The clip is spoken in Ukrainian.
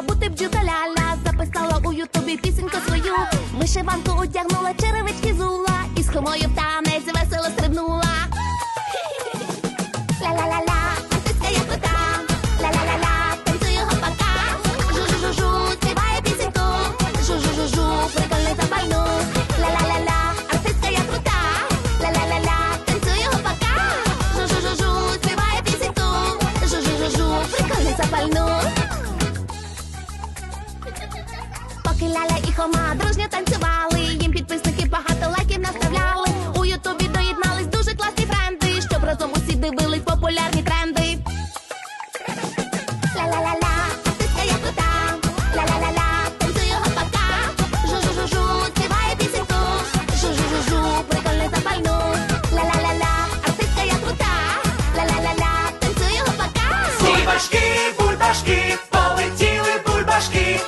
хотіла бути бджіл ляля Записала у ютубі пісеньку свою. Вишиванку одягнула черевички. Ляльки, ляля і хома дружньо танцювали. Їм підписники багато лайків наставляли. У Ютубі доєднались дуже класні френди, щоб разом усі дивились популярні тренди. Ла-ла-ла-ла, я крута. Ла-ла-ла-ла. Жу-жу-жу-жу, співає пісеньку. Жу-жу-жу-жу, прикольно артистка я крута. Ла-ла-ла-ла, танцюю гопака. Бульбашки, полетіли бульбашки.